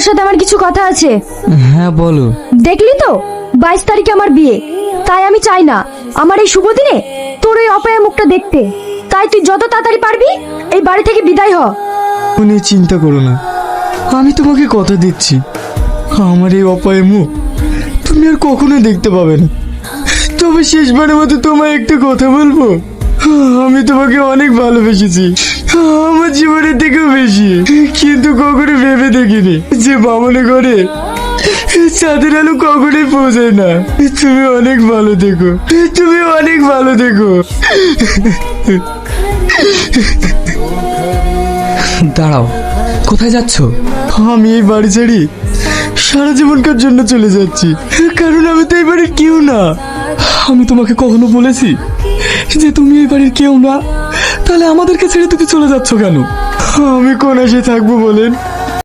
তোর সাথে আমার কিছু কথা আছে। হ্যাঁ বলো। দেখলি তো? বাইশ তারিখে আমার বিয়ে। তাই আমি চাই না। আমার এই শুভ দিনে তোর ওই অপায়ের মুখটা দেখতে। তাই তুই যত তাড়াতাড়ি পারবি এই বাড়ি থেকে বিদায় হ। ও চিন্তা করো না। আমি তোমাকে কথা দিচ্ছি। আমার এই অপায় মুখ তুমি আর কখনো দেখতে পাবে না। তবে শেষবারের মতো তোমায় একটা কথা বলব। আমি তোমাকে অনেক ভালোবেসেছি। আমার জীবনের থেকেও বেশি। কিন্তু কখনো ভেবে দেখিনি যে বামনে ঘরে চাঁদের আলো কখনোই পৌঁছায় না। তুমি অনেক ভালো দেখো। তুমি অনেক ভালো দেখো। দাঁড়াও কোথায় যাচ্ছ? আমি এই বাড়ি ছেড়ে সারা জীবনকার জন্য চলে যাচ্ছি। কারণ আমি তো এই বাড়ির কেউ না। আমি তোমাকে কখনো বলেছি? যে তুমি এই বাড়ির কেউ না, তাহলে আমাদেরকে ছেড়ে তুমি চলে যাচ্ছ কেন? আমি কোন এসে থাকব বলেন?